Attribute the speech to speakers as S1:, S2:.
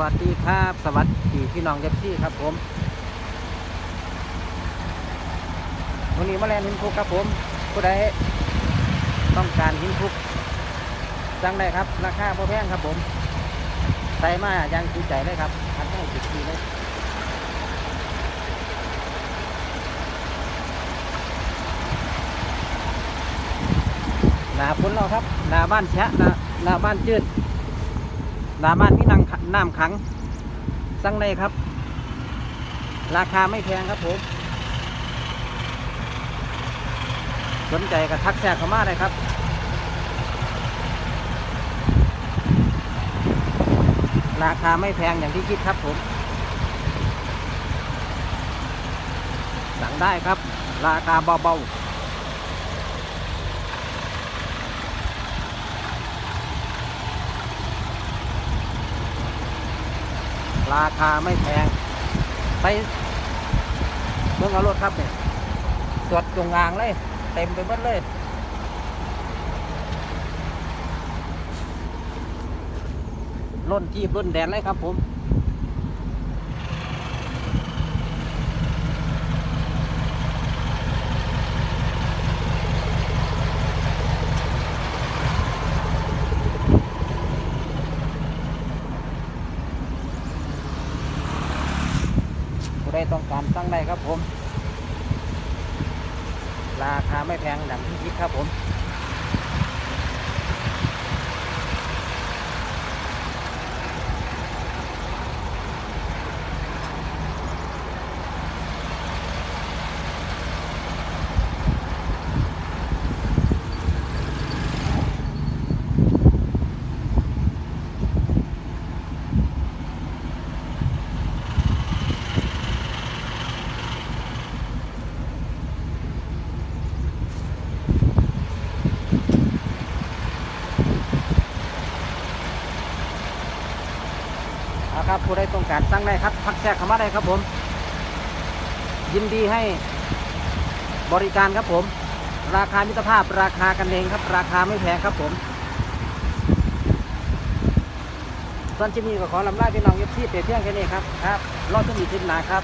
S1: วัสดีครับ สวัสดีพี่น้องเย็บซี่ครับผมวันนี้มาแลนหินคุกครับผมผู้ใดต้องการหินคุกสั่งได้ครับ ราคาพอแพงครับผมใส่มาย่างจูใจเลยครับทันได้จุดทีเลยหนาพ้นเราครับหนาบ้านแชะหนาหนาบ้านจืด นาบ้านมีนังน้ำขัง สั่งได้ครับ ราคาไม่แพงครับผม สนใจก็ทักแชร์เข้ามาเลยครับราคาไม่แพงอย่างที่คิดครับผม สั่งได้ครับ ราคาเบาๆ ราคาไม่แพงไปเมืองเอารถครับเนี่ยตรวจจงงางเลย เต็มไปหมดเลยล้นจีบล้นแดนเลยครับผม ผู้ใดต้องการตั้งได้ครับผม ราคาไม่แพงดังที่คิดครับผม นะครับผู้ใดต้องการสั่งได้ครับพักแทรกเข้ามาได้ครับผม ยินดีให้บริการครับผม ราคามิตรภาพราคากันเองครับ ราคาไม่แพงครับผมส่วนชิมีก็ขอลำลาพี่น้องเย็บที่เปรียบเทียงแค่นี้ครับครับรอดทุกมีทิศหนาครับ